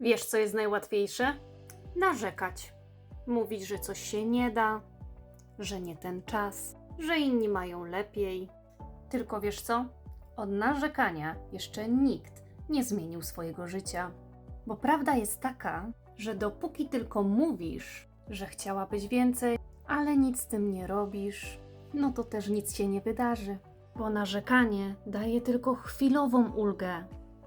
Wiesz, co jest najłatwiejsze? Narzekać. Mówić, że coś się nie da, że nie ten czas, że inni mają lepiej. Tylko wiesz co? Od narzekania jeszcze nikt nie zmienił swojego życia. Bo prawda jest taka, że dopóki tylko mówisz, że chciałabyś więcej, ale nic z tym nie robisz, no to też nic się nie wydarzy. Bo narzekanie daje tylko chwilową ulgę.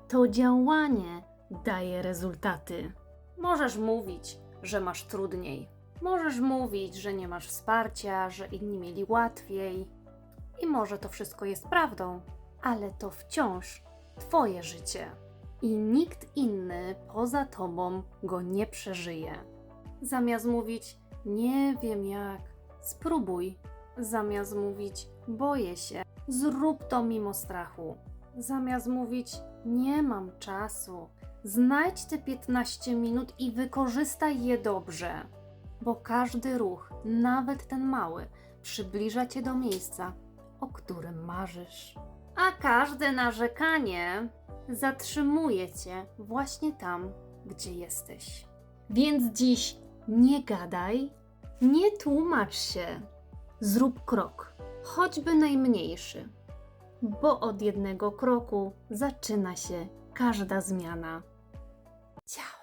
To działanie daje rezultaty. Możesz mówić, że masz trudniej. Możesz mówić, że nie masz wsparcia, że inni mieli łatwiej. I może to wszystko jest prawdą, ale to wciąż Twoje życie. I nikt inny poza Tobą go nie przeżyje. Zamiast mówić, nie wiem jak, spróbuj. Zamiast mówić, boję się, zrób to mimo strachu. Zamiast mówić, nie mam czasu, znajdź te 15 minut i wykorzystaj je dobrze. Bo każdy ruch, nawet ten mały, przybliża cię do miejsca, o którym marzysz. A każde narzekanie zatrzymuje cię właśnie tam, gdzie jesteś. Więc dziś nie gadaj, nie tłumacz się. Zrób krok, choćby najmniejszy, bo od jednego kroku zaczyna się każda zmiana. Ciao!